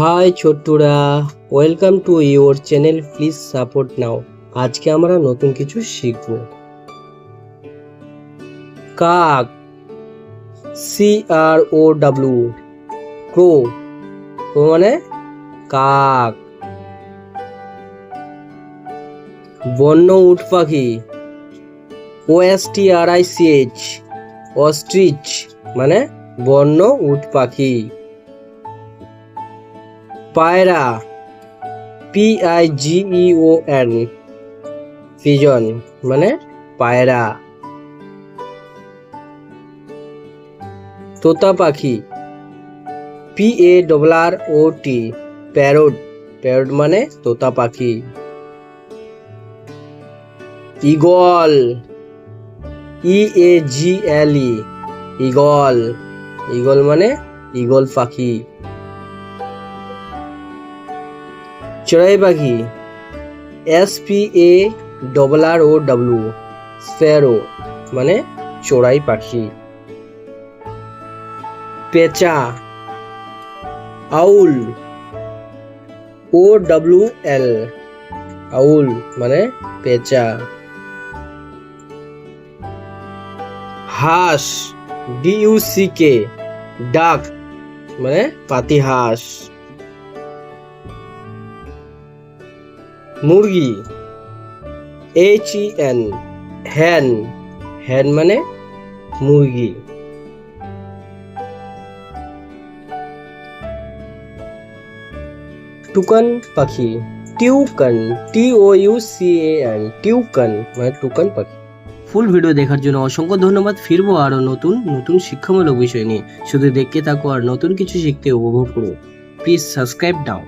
High ছোট্টুরা। Welcome to your channel please support now আজকে আমরা নতুন কিছু শিখব। কাক সি আর ও ডাব্লিউ ক্রো ক্রো মানে কাক। বন্য উট পাখি O S T R I C H ostrich মানে বন্য উট পাখি। পায়রা P I G E O N pigeon মানে পায়রা। তোতা পাখি P A double R O T parrot parrot মানে তোতা পাখি। Eagle E A G L E eagle. Eagle মানে ইগল পাখি। চড়াই পাখি S P A double R O W sparrow মানে চড়াই পাখি। পেঁচা, আউল ও ডাব্লু এল আউল মানে পেঁচা। হাঁস ডি ইউ সি কে ডাক মানে পাতি মুরগি এইচ ই এন হ্যান হ্যান মানে মুরগি। টুকান পাখি toucan T O U C A N toucan মানে টুকান পাখি। ফুল ভিডিও দেখার জন্য অসংখ্য ধন্যবাদ, ফিরবো আরও নতুন নতুন শিক্ষামূলক বিষয় নিয়ে। শুধু দেখতে থাকো আর নতুন কিছু শিখতে উপভোগ করো। প্লিজ সাবস্ক্রাইব দাও